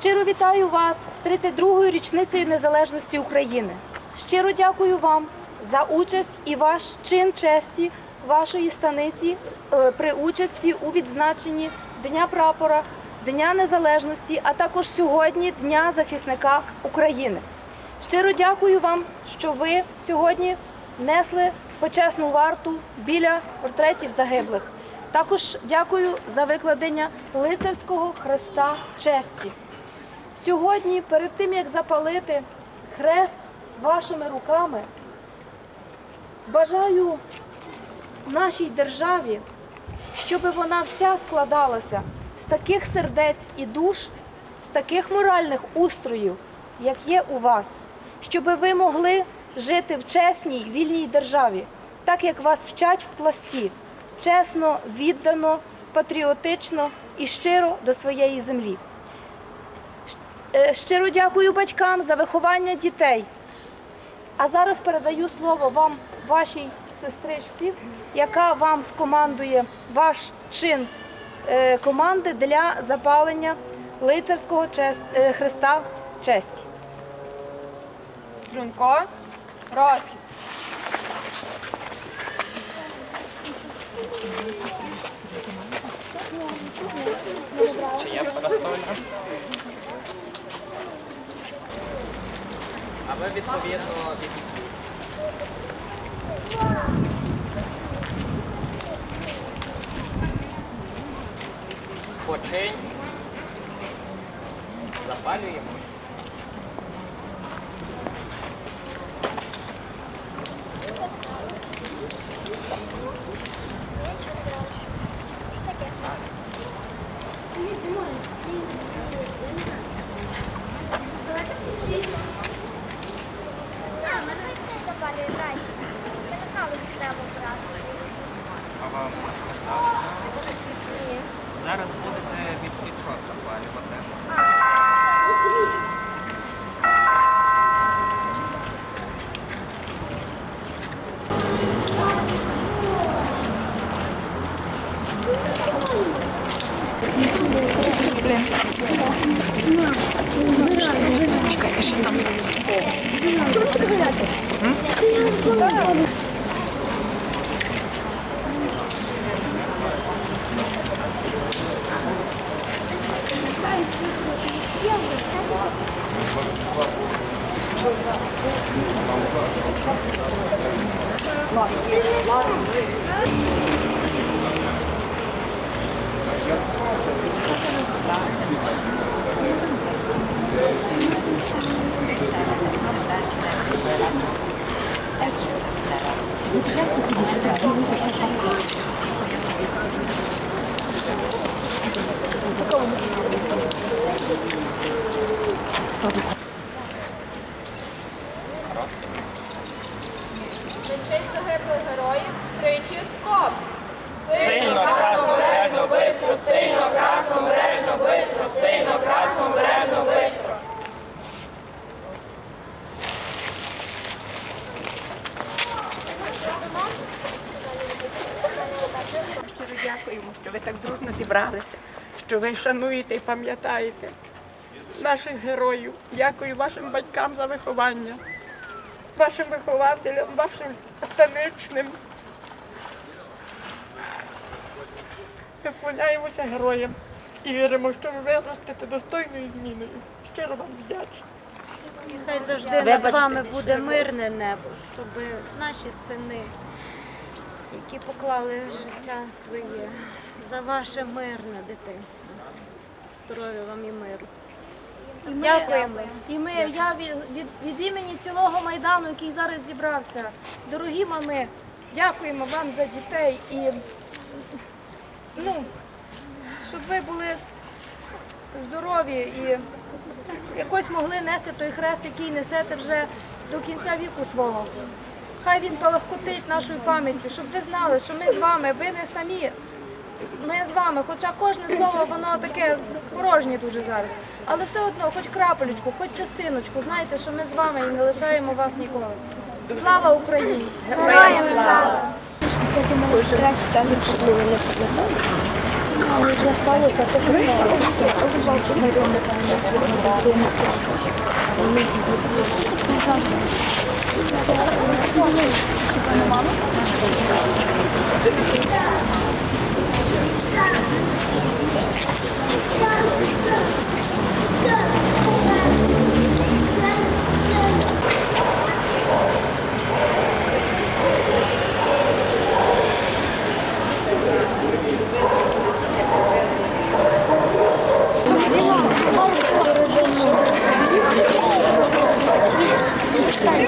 Щиро вітаю вас з 32-ю річницею незалежності України. Щиро дякую вам за участь і ваш чин честі вашої станиці е, при участі у відзначенні Дня прапора, Дня Незалежності, а також сьогодні Дня захисника України. Щиро дякую вам, що ви сьогодні несли почесну варту біля портретів загиблих. Також дякую за викладення лицарського хреста честі. Сьогодні, перед тим як запалити хрест вашими руками, бажаю нашій державі, щоб вона вся складалася з таких сердець і душ, з таких моральних устроїв, як є у вас, щоб ви могли жити в чесній вільній державі, так як вас вчать в пласті, чесно, віддано, патріотично і щиро до своєї землі. Е, Щиро дякую батькам за виховання дітей. А зараз передаю слово вам, вашій сестричці, яка вам скомандує ваш чин е, команди для запалення лицарського чест- е, хреста честі. Струнко, розхід. Чи є парасоля? А ви відповідно від Спочинь. Запалюємо. А вам писали? Зараз будете від свічок запалювати. Розхід. Дякуємо, що ви так дружно зібралися, що ви шануєте і пам'ятаєте наших героїв. Дякую вашим батькам за виховання, вашим вихователям, вашим станичним. Ми вклоняємося героям і віримо, що ви виростете достойною зміною. Щиро вам вдячна. Хай завжди над вами буде мирне небо, щоб наші сини, які поклали життя своє за ваше мирне дитинство. Здоров'я вам і миру. Дякуємо. І ми, я від, від, від імені цілого майдану, який зараз зібрався, дорогі мами, дякуємо вам за дітей і ну, щоб ви були здорові і якось могли нести той хрест, який несете вже до кінця віку свого. Хай він полагкотить нашою пам'яттю, щоб ви знали, що ми з вами, ви не самі. Ми з вами, хоча кожне слово воно таке порожнє дуже зараз. Але все одно, хоч крапелечку, хоч частиночку, знайте, що ми з вами і не лишаємо вас ніколи. Слава Україні! Потім краще там Чуть-чуть.